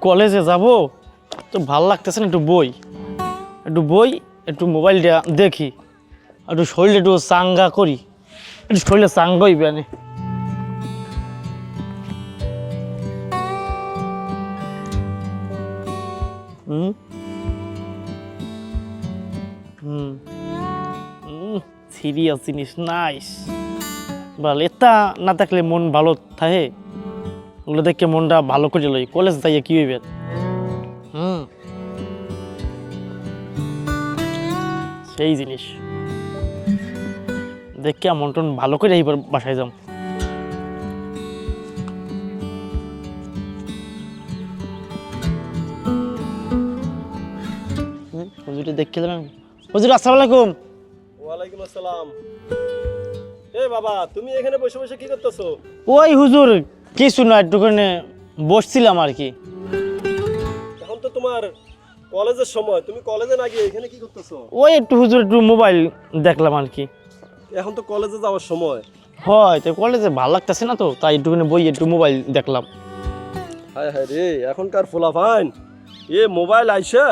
কলেজে যাব তো ভালো লাগতেছে না, একটু বই। একটু বই, একটু মোবাইলটা দেখি। একটু শরীরটা একটু চাঙ্গা করি। একটু শরীরে চাঙ্গা হইবে হুম? হুম। সিরিয়াস জিনিস নাইস বল এটা না থাকলে মন ভালো থাকে। ওগুলো দেখে মনটা ভালো করে লই কলেজ যাইয়ে কি হইবে? হুম। সেই জিনিস। দেখে মন টন ভালো করে এইবার বাসায় যাম হুজুরে দেখে দিলাম হুজুর আসসালামু আলাইকুম। ওয়ালাইকুম আসসালাম। এ বাবা তুমি এখানে বসে বসে কি করতেছো? ওই হুজুর কিছু না একটুখানি বসছিলাম আর কি। এখন তো তোমার কলেজের সময় তুমি কলেজে না গিয়ে এখানে কি করতেছো? ওই একটু হুজুর একটু মোবাইল দেখলাম আর কি। এখন তো কলেজে যাওয়ার সময়। হয় তো কলেজে ভালো লাগতেছে না তো তাই একটুখানি বই একটু মোবাইল দেখলাম। হায় হায় রে এখনকার ফোলাফাইন। এ মোবাইল আইসা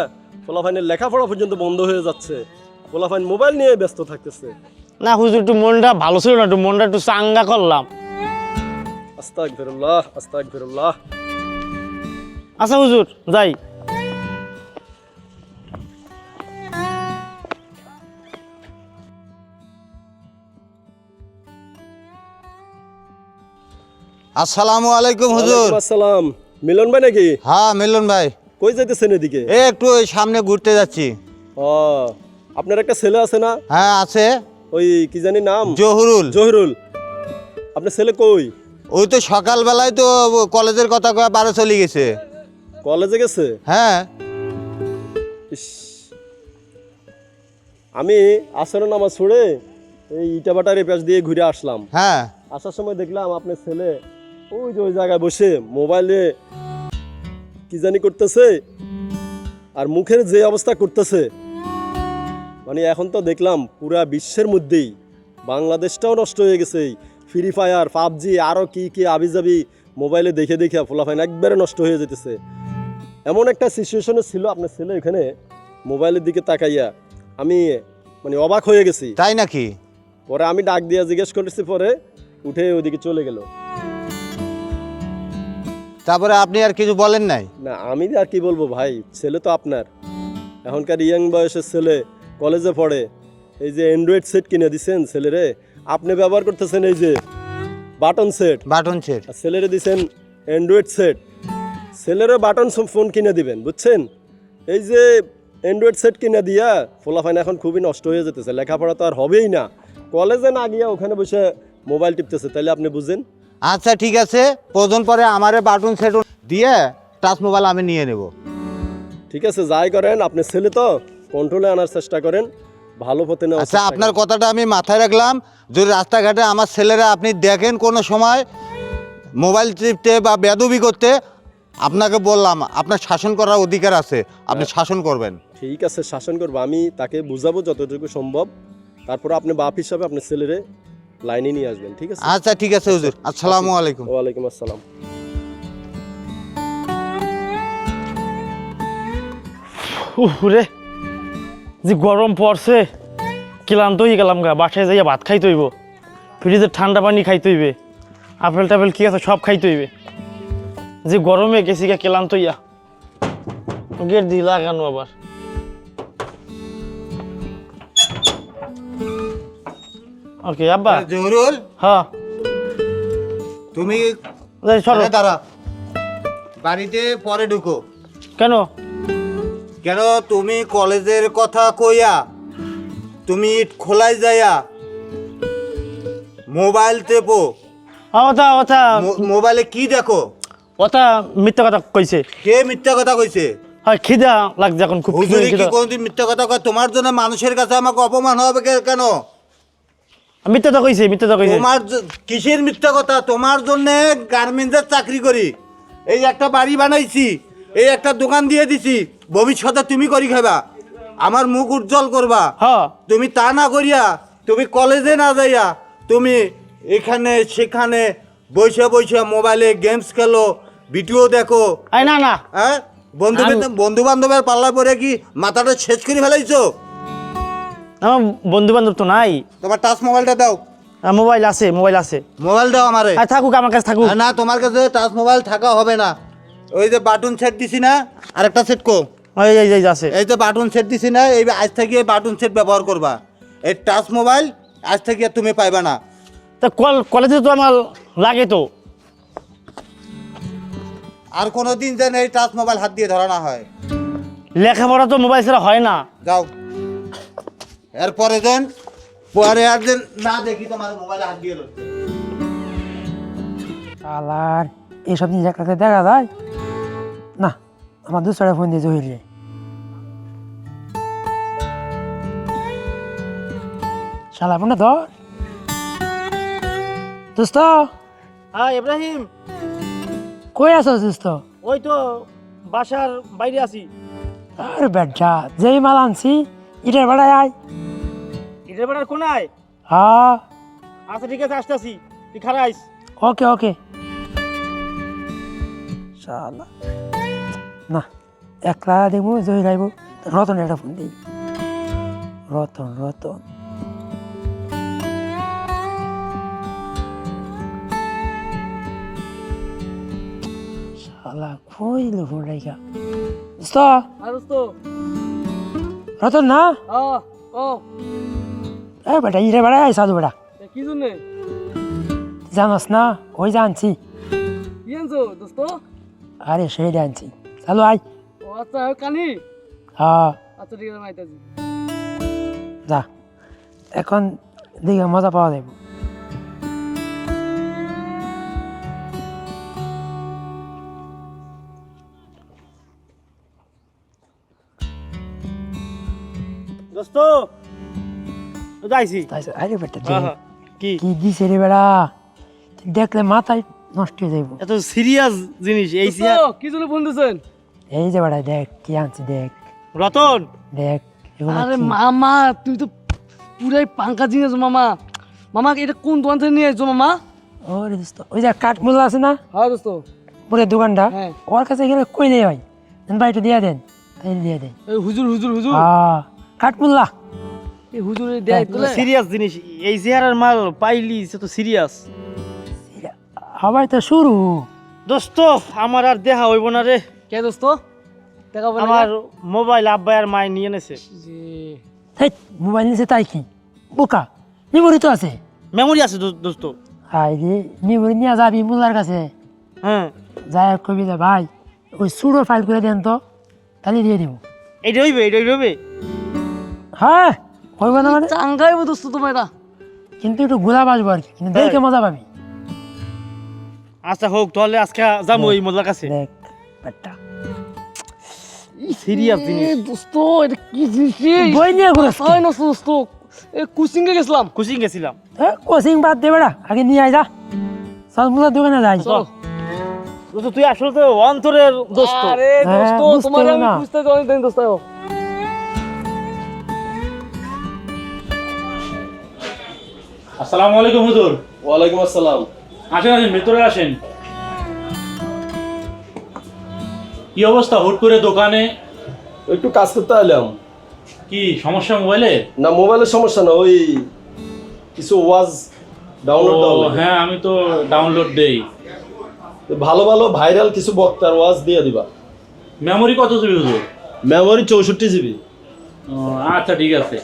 ফোলাফাইনের লেখাপড়া পর্যন্ত বন্ধ হয়ে যাচ্ছে। ফোলাফাইন মোবাইল নিয়ে ব্যস্ত থাকতেছে। না হুজুর একটু মনটা ভালো ছিল না একটু মনটা একটু চাঙ্গা করলাম। আস্তাক ফিরুল্লাহ আস্তাক ফিরুল্লাহ আচ্ছা হুজুর যাই। আসসালামু আলাইকুম হুজুর। আসসালাম। মিলন ভাই নাকি? হ্যাঁ মিলন ভাই। কই যাইতেছেন এদিকে? এ একটু ওই সামনে ঘুরতে যাচ্ছি। ও আপনার একটা ছেলে আছে না? হ্যাঁ আছে। ওই কি জানি নাম? জহুরুল। জহিরুল। আপনার ছেলে কই? ওই তো সকালবেলায় তো কলেজের কথা কয়ে বারো চলে গেছে। কলেজে গেছে? হ্যাঁ। ইস। আমি আসর নামাজ ছুড়ে এই ইটাবাটার পেঁচ দিয়ে ঘুরে আসলাম। হ্যাঁ। আসার সময় দেখলাম আপনার ছেলে ওই যে ওই জায়গায় বসে মোবাইলে কি জানি করতেছে আর মুখের যে অবস্থা করতেছে। মানে এখন তো দেখলাম পুরা বিশ্বের মধ্যেই বাংলাদেশটাও নষ্ট হয়ে গেছে ফ্রি ফায়ার পাবজি আরও কি কি আবিজাবি মোবাইলে দেখে দেখে ফোলাফাইন একবারে নষ্ট হয়ে যেতেছে। এমন একটা সিচুয়েশনে ছিল আপনার ছেলে এখানে মোবাইলের দিকে তাকাইয়া আমি মানে অবাক হয়ে গেছি। তাই নাকি? পরে আমি ডাক দিয়ে জিজ্ঞেস করেছি পরে উঠে ওইদিকে চলে গেল। তারপরে আপনি আর কিছু বলেন নাই? না আমি আর কি বলব ভাই ছেলে তো আপনার। এখনকার ইয়াং বয়সের ছেলে কলেজে পড়ে এই যে অ্যান্ড্রয়েড সেট কিনে দিছেন ছেলেরে আপনি ব্যবহার করতেছেন এই যে বাটন সেট। Button set. আর ছেলেরে দিছেন অ্যান্ড্রয়েড সেট। ছেলেরও বাটন ফোন কিনে দিবেন বুঝছেন? এই যে অ্যান্ড্রয়েড সেট কিনে দিয়া ফোলাফাইন এখন খুবই নষ্ট হয়ে যেতেছে লেখাপড়া তো আর হবেই না। কলেজে না গিয়া ওখানে বসে মোবাইল টিপতেছে তাহলে আপনি বুঝেন? আচ্ছা ঠিক আছে। প্রয়োজন পরে আমারে বাটন সেট দিয়ে টাচ মোবাইল আমি নিয়ে নেব। ঠিক আছে যাই করেন আপনি ছেলে তো কন্ট্রোলে আনার চেষ্টা করেন। ভালো পথে না আচ্ছা আপনার কথাটা আমি মাথায় রাখলাম। যদি রাস্তাঘাটে আমার ছেলেরা আপনি দেখেন কোনো সময় মোবাইল টিপতে বা বেদবি করতে আপনাকে বললাম আপনার শাসন করার অধিকার আছে আপনি শাসন করবেন। ঠিক আছে শাসন করব। আমি তাকে বুঝাবো যতটুকু সম্ভব। তারপর আপনি বাপ হিসাবে আপনার ছেলেরে লাইনে নিয়ে আসবেন ঠিক আছে? আচ্ছা ঠিক আছে হুজুর। আসসালামু। আলাইকুম। ওয়ালাইকুম আসসালাম। উহ রে। যে গরম পড়ছে ক্লান্ত হয়ে গেলাম গা বাসায় যাইয়া ভাত খাইতে হইব। ফ্রিজের ঠান্ডা পানি খাইতে হইবে। আপেল টাপেল কি আছে সব খাইতে হইবে। যে গরমে গেছি গা ক্লান্ত হইয়া। গেট দিয়ে লাগানো আবার। ওকে আব্বা। জহুরুল। হ্যাঁ। তুমি সরো। দাঁড়া বাড়িতে পরে ঢুকো। কেন? কেন তুমি কলেজের কথা কইয়া তুমি খোলাই যাইয়া মোবাইল টেপো? ওটা ওটা মোবাইলে কি দেখো? ওটা মিথ্যা কথা কইছে। কে মিথ্যা কথা কইছে? হয় খিদা লাগছে এখন খুব হুজুরি কি কোনদিন মিথ্যা কথা কয়? তোমার জন্য মানুষের কাছে আমাকে অপমান হবে কেন? মিথ্যা তো কইছে মিথ্যা তো কইছে। তোমার কিসের মিথ্যা কথা? তোমার জন্য গার্মেন্টসের চাকরি করি। এই একটা বাড়ি বানাইছি। এই একটা দোকান দিয়ে দিছি ভবিষ্যতে তুমি করি খাবা। আমার মুখ উজ্জ্বল করবা। হ্যাঁ তুমি তা না করিয়া তুমি কলেজে না যাইয়া তুমি এখানে সেখানে বসে বসে মোবাইলে গেমস খেলো ভিডিও দেখো। না না। হ্যাঁ? বন্ধু বন্ধু বান্ধবের পাল্লা পরে কি মাথাটা শেষ করে ফেলাইছো? আমার বন্ধু বান্ধব তো নাই। তোমার টাচ মোবাইলটা দাও। মোবাইল আছে মোবাইল আছে। মোবাইল দাও আমারে। থাকুক আমার কাছে থাকুক। না তোমার কাছে টাচ মোবাইল থাকা হবে না। ওই যে বাটন সেট দিছি না আরেকটা সেট কো। এই এই এই আছে। এই যে বাটন সেট দিছি না এই আজ থেকে বাটন সেট ব্যবহার করবা। এই টাচ মোবাইল আজ থেকে আর তুমি পাইবা না। তা কল কলেজে তো আমার লাগে তো। আর কোনো দিন যেন এই টাচ মোবাইল হাত দিয়ে ধরা না হয়। লেখাপড়া তো মোবাইল ছাড়া হয় না। যাও। এরপরে যেন পরে আর যেন না দেখি তোমার মোবাইলে হাত দিয়ে ধরতে। আলার এইসব জিনিস একসাথে দেখা যায়? আমার দুসরা ফোন দিয়ে জহির রে। শালা ফোনটা ধর। দোস্ত। হ্যাঁ ইব্রাহিম। কই আছো দোস্ত? ওই তো বাসার বাইরে আছি। আর বেটা যেই মাল আনছি ইটার বেড়ায় আয়। এটার বেড়ার কোনায়? হ্যাঁ। আচ্ছা ঠিক আছে আসতেছি। তুই খারাইস ওকে ওকে। শালা। না একলা দেখব জহির আইব রতন একটা ফোন দিই। রতন রতন। শালা কইলো ফোন রাইখা দোস্ত। রতন না? ও। এ বেটা ইরে বেড়া আয় সাধু বেটা। কি জন্যে? জানাস না ওই জানছি আরে সেই আনছি। চালু আয়। ও আচ্ছা কানি? হ্যাঁ। আচ্ছা ঠিক আছে মাইতাছি যা এখন দিকে মজা পাওয়া যাবে দোস্ত যাইছি আরে বেটা হ্যাঁ, দেখ, হ্যাঁ। কি? কি দিছে রে বেড়া তুই দেখলে মাথায় নষ্ট হয়ে যাইব। এত সিরিয়াস জিনিস এই কি জন্য ফোন দিয়েছেন এই যে বেড়া দেখ কি আনছি দেখ। রতন! দেখ আরে মামা তুই তো পুরাই পাঙ্কা জিনিস মামা। মামা এটা কোন দোকান থেকে নিয়ে এসছো মামা? ওরে দোস্ত ওই যে কাঠ কাঠমূলা আছে না? হ্যাঁ দোস্ত। পুরো দোকানটা? হ্যাঁ। ওর কাছে গেলে কই নেই ভাই? ভাই একটু দিয়ে দেন। তাই দিয়ে দেন। এই হুজুর হুজুর হুজুর। হ্যাঁ কাঠমূলা এই হুজুর দেয় সিরিয়াস জিনিস এই চেহারার মাল পাইলি সে তো সিরিয়াস। আবার তো শুরু। দোস্ত আমার আর দেখা হইব না রে। কে দোস্ত? দেখাবো না আমার মোবাইল আব্বাই আর মায় নিয়ে নেছে। জি। হেই মোবাইল নিচে তাই কি? বোকা মেমোরি তো আছে। মেমোরি আছে দোস্ত। হাই রে মেমোরি নিয়ে যাবি মোল্লার কাছে? হ্যাঁ। যাই কবি যা ভাই ওই সুরো ফাইল করে দেন তো তাহলে দিয়ে দিব। এইটা হইবে এইটা হইবে হ্যাঁ হইব না মানে? চাঙ্গাইবো দোস্ত তোমার এটা কিন্তু একটু গোলা বাজবো আর কি কিন্তু দেখে মজা পাবি। আচ্ছা হোক তাহলে আজকে যাব ওই মোল্লার কাছে। দেখ। ব্যাটটা সিরিয়াস জিনিস। দোস্ত এটা কি জিনিস? বই নিয়ে ঘুরে হয় না দোস্ত এ কুচিং এ গেছিলাম। কোচিং গেছিলাম। হ্যাঁ কোচিং বাদ দে বেড়া আগে নিয়ে আয় যা। সব দোকানে যাই চলো। দোস্ত তুই আসলে তো অন্তরের দোস্ত। আরে হ্যাঁ, দোস্ত তোমার আমি না। খুঁজতে যাই দেন দোস্ত। আসসালামু আলাইকুম হুজুর। ওয়ালাইকুম আসসালাম। আসেন আসেন ভেতরে আসেন। কি অবস্থা? হুট করে দোকানে? একটু কাজ করতে এলাম কি সমস্যা মোবাইলে? না মোবাইলের সমস্যা না ওই কিছু ওয়াজ ডাউনলোড ও, দেওয়া লাগে। হ্যাঁ আমি তো ডাউনলোড দেই। ভালো ভালো ভাইরাল কিছু বক্তার ওয়াজ দিয়ে দিবা। মেমোরি কত জিবি হুজুর? মেমোরি চৌষট্টি জিবি। ও, আচ্ছা ঠিক আছে।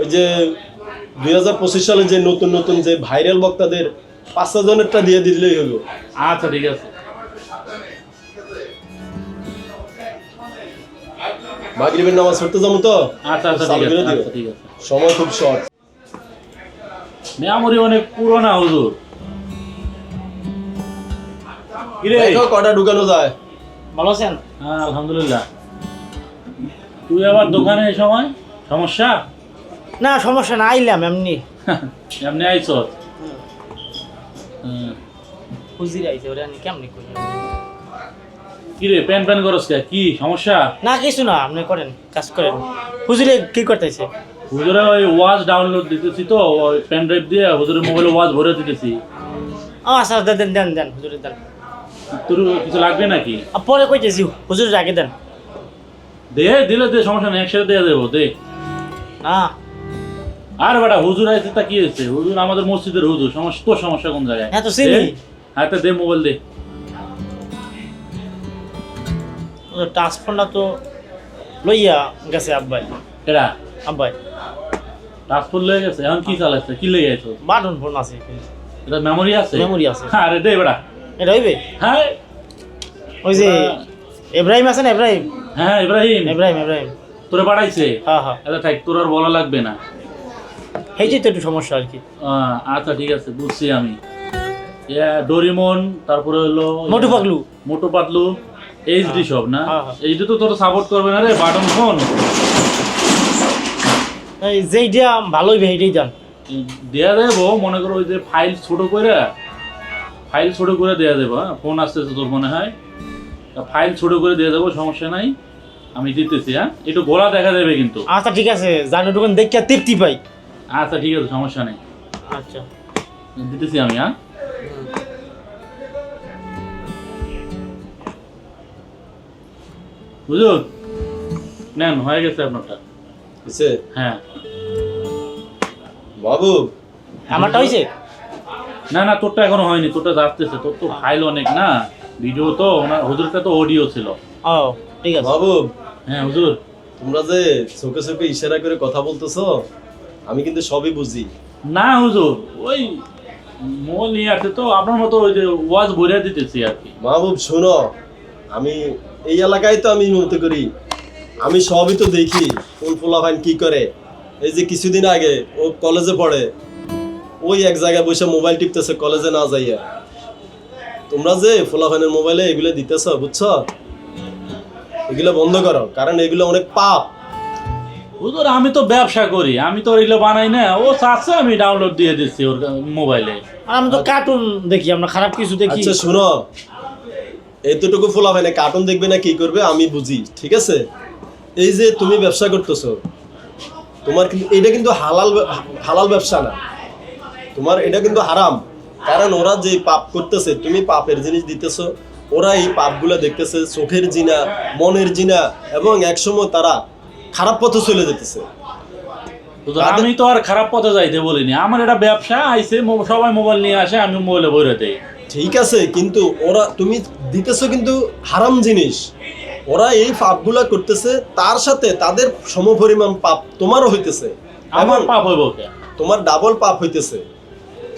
ওই যে দুই হাজার পঁচিশ সালে যে নতুন নতুন যে ভাইরাল বক্তাদের পাঁচটা জনেরটা দিয়ে দিলেই হলো আচ্ছা ঠিক আছে। মাগরিবের নামাজ পড়তে যাব তো? আচ্ছা আচ্ছা ঠিক আছে দিও। আচ্ছা ঠিক আছে। সময় খুব শর্ট মেমোরি অনেক পুরোনা হুজুর। দেখো কটা ঢুকানো যায়। ভালো আছেন? হ্যাঁ আলহামদুলিল্লাহ। তুই আবার দোকানে এই সময়? সমস্যা? না সমস্যা না আইলাম এমনি। এমনি আইছ? হুজির আইছে ওরা আমি কেমনি করি? কিরে প্যান প্যান করস কে? কি সমস্যা? না কিছু না আপনি করেন কাজ করেন। হুজুরে কি করতেছে? হুজুরে ওই ওয়াজ ডাউনলোড দিতেছি তো ওই পেন ড্রাইভ দিয়ে হুজুরের মোবাইলে ওয়াজ ভরে দিতেছি। ও আচ্ছা দেন দেন দেন হুজুরের দেন। তোর কিছু লাগবে নাকি? আর পরে কইতেছি হুজুরের আগে দেন। দে দিলে দে সমস্যা নেই একসাথে দিয়ে দেবো দে। না। আর বেটা হুজুর আছে তা কি হয়েছে? হুজুর আমাদের মসজিদের হুজুর সমস্যা তোর সমস্যা কোন জায়গায়? হ্যাঁ তো চিনি। হ্যাঁ তা দে মোবাইল দে। টাচ ফোনটা তো লইয়া গেছে আব্বাই। এরা আব্বাই। ট্রান্সফার লয়ে গেছে? এখন কি চালাচ্ছে কি লেগে গেছে বাটন ফোন আছে এটা মেমোরি আছে? মেমোরি আছে। হ্যাঁ আরে দে বেটা। এটা হইবে? হ্যাঁ। ওই যে এব্রাহিম আছে না এব্রাহিম হ্যাঁ ইব্রাহিম এব্রাহিম এব্রাহিম তোরে পাঠাইছে? হ্যাঁ হ্যাঁ। এটা থাক তোর আর বলা লাগবে না। এই যে তো একটু সমস্যা আর কি। আচ্ছা ঠিক আছে বুঝছি আমি। ডোরিমন তারপরে হলো মোটু পাতলু মোটো পাতলু এইচডি সব না? হ্যাঁ, হ্যাঁ। এইটা তো তোর সাপোর্ট করবে না রে বাটন ফোন এই যেইটা ভালো হইবে সেইটাই দেন। দেয়া দেবো মনে করো ওই যে ফাইল ছোট করে ফাইল ছোট করে দেয়া দেবো হ্যাঁ? ফোন আসতেছে তোর মনে হয়। ফাইল ছোট করে দিয়ে দেবো সমস্যা নাই। আমি দিতেছি হ্যাঁ? একটু গোলা দেখা দেবে কিন্তু। আচ্ছা ঠিক আছে। জানো দোকান দেখিয়া তৃপ্তি পাই। আচ্ছা ঠিক আছে সমস্যা নেই। আচ্ছা। দিতেছি আমি হ্যাঁ? বুঝুন নেন হয়ে গেছে আপনারটা। বুঝছে হ্যাঁ। বাবু। আমারটা হইছে না না তোরটা এখনও হয়নি তোরটা যাচ্ছে তোর তো ফাইল অনেক না ভিডিও তো ওনার হুজুরটা তো অডিও ছিল। ও ঠিক আছে। বাবু। হ্যাঁ হুজুর। তোমরা যে চোখে চোখে ইশারা করে কথা বলতেছো আমি কিন্তু সবই বুঝি। না হুজুর ওই মোল নিয়ে আসছে তো আপনার মতো ওই যে ওয়াজ ভরে দিতেছি আর কি। মাহবুব শোনো আমি এই এলাকায় তো আমি মতো করি। আমি সবই তো দেখি কোন ফুলাফাইন কি করে। এই যে কিছুদিন আগে ও কলেজে পড়ে ওই এক জায়গায় বসে মোবাইল টিপতেছে কলেজে না যাইয়া। তোমরা যে ফুলাফাইনের মোবাইলে এগুলো দিতেছ বুঝছ? এগুলো বন্ধ করো কারণ এগুলো অনেক পাপ। হুজুর আমি তো ব্যবসা করি আমি তো এগুলো বানাই না। ও চাচ্ছে আমি ডাউনলোড দিয়ে দিচ্ছি ওর মোবাইলে। আর আমি তো কার্টুন দেখি আমরা খারাপ কিছু দেখি। আচ্ছা শোনো। এতটুকু ফুলাফাইনে কার্টুন দেখবে না, কি করবে, আমি বুঝি, ঠিক আছে? এই যে তুমি ব্যবসা করতেছো, তোমার কিন্তু, এটা কিন্তু হালাল হালাল ব্যবসা না। তোমার এটা কিন্তু হারাম। কারণ ওরা যে পাপ করতেছে, তুমি পাপের জিনিস দিতেছো, ওরা এই পাপগুলো দেখতেছে, চোখের জিনা, মনের জিনা, এবং একসময় তারা খারাপ পথে চলে যেতেছে। আমি তো আর খারাপ পথে যাইতে বলিনি। আমার এটা ব্যবসা আইসে সবাই মোবাইল নিয়ে আসে, আমি মোবাইলে ভরে দেই। ঠিক আছে কিন্তু ওরা তুমি দিতেছো কিন্তু হারাম জিনিস। ওরা এই পাপগুলা করতেছে তার সাথে তাদের সমপরিমাণ পাপ তোমারও হইতেছে। আমার পাপ হইব তোমার ডাবল পাপ হইতেছে।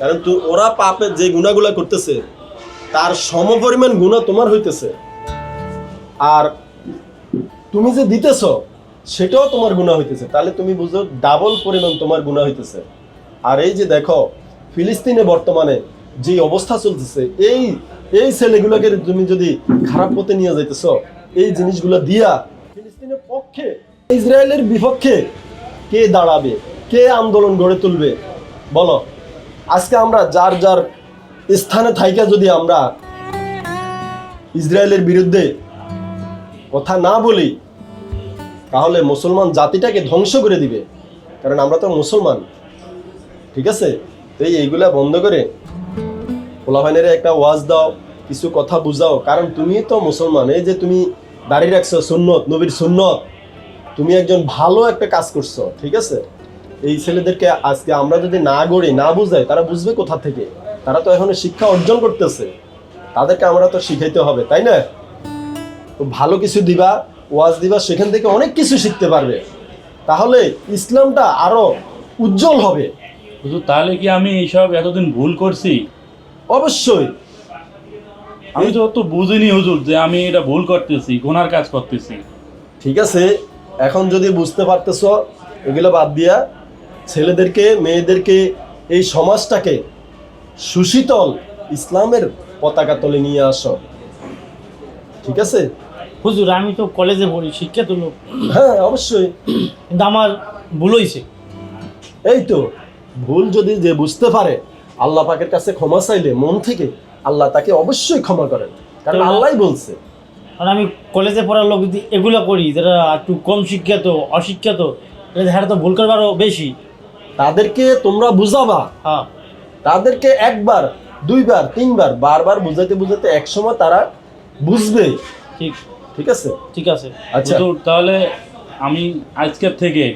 কারণ তু ওরা পাপের যে গুণাগুলা করতেছে তার সমপরিমাণ গুণা তোমার হইতেছে। আর তুমি যে দিতেছ সেটাও তোমার গুণা হইতেছে। তাহলে তুমি বুঝো ডাবল পরিমাণ তোমার গুণা হইতেছে। আর এই যে দেখো ফিলিস্তিনে বর্তমানে যে অবস্থা চলতেছে, এই এই ছেলেগুলোকে তুমি যদি খারাপ পথে নিয়ে যাইতেছ, এই জিনিসগুলো দিয়া ফিলিস্তিনের পক্ষে, ইসরায়েলের বিপক্ষে কে দাঁড়াবে, কে আন্দোলন গড়ে তুলবে? বলো, আজকে আমরা যার যার স্থানে থাইকা যদি আমরা ইসরায়েলের বিরুদ্ধে কথা না বলি, তাহলে মুসলমান জাতিটাকে ধ্বংস করে দিবে। কারণ আমরা তো মুসলমান, ঠিক আছে? তো এই এইগুলা বন্ধ করে পোলাভাইনের একটা ওয়াজ দাও, কিছু কথা বুঝাও। কারণ তুমি তো মুসলমান, এই যে তুমি দাঁড়িয়ে রাখছো সুন্নত, নবীর সুন্নত, তুমি একজন ভালো একটা কাজ করছ, ঠিক আছে? এই ছেলেদেরকে আজকে আমরা যদি না গড়ি, না বুঝাই, তারা বুঝবে কোথা থেকে? তারা তো এখনও শিক্ষা অর্জন করতেছে। তাদেরকে আমরা তো শিখাইতে হবে, তাই না? ভালো কিছু দিবা, ওয়াজ দিবা, সেখান থেকে অনেক কিছু শিখতে পারবে। তাহলে ইসলামটা আরও উজ্জ্বল হবে। তাহলে কি আমি এইসব এতদিন ভুল করছি? অবশ্যই। আমি তো অত বুঝিনি হুজুর যে আমি এটা ভুল করতেছি গুনার কাজ করতেছি। ঠিক আছে এখন যদি বুঝতে পারতেছ এগুলো বাদ দিয়া ছেলেদেরকে মেয়েদেরকে এই সমাজটাকে সুশীতল ইসলামের পতাকা তলে নিয়ে আসো। ঠিক আছে? হুজুর আমি তো কলেজে পড়ি শিক্ষা তো লোক। হ্যাঁ অবশ্যই। কিন্তু আমার ভুল হইছে। এই তো ভুল যদি যে বুঝতে পারে আল্লাহ পাকের কাছে ক্ষমা চাইলে মন থেকে আল্লাহ তাকে অবশ্যই ক্ষমা করেন। কারণ আল্লাহই বলছে। কারণ আমি কলেজে পড়ার লোক যদি এগুলো করি যারা একটু কম শিক্ষিত অশিক্ষিত হ্যাঁ তো ভুল করবারও বেশি। তাদেরকে তোমরা বুঝাবা। হ্যাঁ। তাদেরকে একবার দুইবার তিনবার বারবার বুঝাইতে বুঝাইতে একসময় তারা বুঝবে। ঠিক। ঠিক আছে? ঠিক আছে। আচ্ছা। তাহলে আমি আজকের থেকে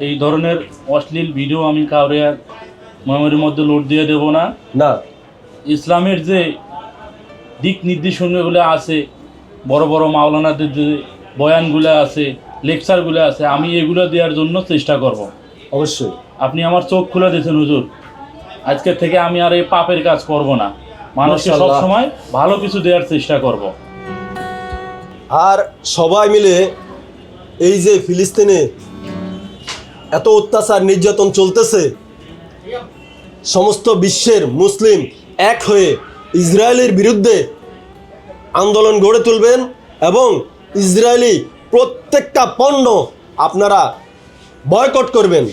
এই ধরনের অশ্লীল ভিডিও আমি কাউরে আর মেমোরির মধ্যে লোড দিয়ে দেবো না। না। ইসলামের যে দিক নির্দেশনাগুলো আছে বড় বড় মাওলানাদের যে বয়ানগুলো আছে লেকচারগুলো আছে আমি এগুলো দেওয়ার জন্য চেষ্টা করব। অবশ্যই। আপনি আমার চোখ খুলে দিয়েছেন হুজুর। আজকের থেকে আমি আর এই পাপের কাজ করব না। মানুষকে সবসময় ভালো কিছু দেওয়ার চেষ্টা করব। আর সবাই মিলে এই যে ফিলিস্তিনে এত অত্যাচার নির্যাতন চলতেছে সমস্ত বিশ্বের মুসলিম এক হয়ে ইসরায়েলের বিরুদ্ধে আন্দোলন গড়ে তুলবেন এবং ইসরায়েলি প্রত্যেকটা পণ্য আপনারা বয়কট করবেন।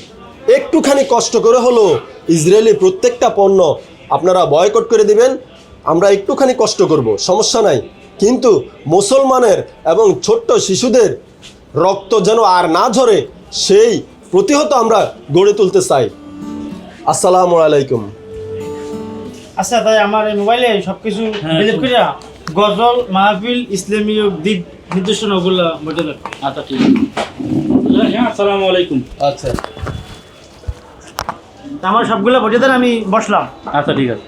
একটুখানি কষ্ট করে হলো ইসরায়েলি প্রত্যেকটা পণ্য আপনারা বয়কট করে দিবেন। আমরা একটুখানি কষ্ট করব, সমস্যা নাই। কিন্তু মুসলমানের এবং ছোট্ট শিশুদের রক্ত যেন আর না ঝরে, সেই প্রতিহত আমরা গড়ে তুলতে চাই। আসসালামু আলাইকুম। আচ্ছা তাই আমার এই মোবাইলে সবকিছু হ্যাঁ, ডিলিট ঠিক। করিয়া গজল মাহফিল ইসলামীয় দিক নির্দেশনাগুলো বটে দেন। আচ্ছা ঠিক আছে। হ্যাঁ আসসালামু আলাইকুম। আচ্ছা। আমার সবগুলো দেন আমি বসলাম। আচ্ছা ঠিক আছে।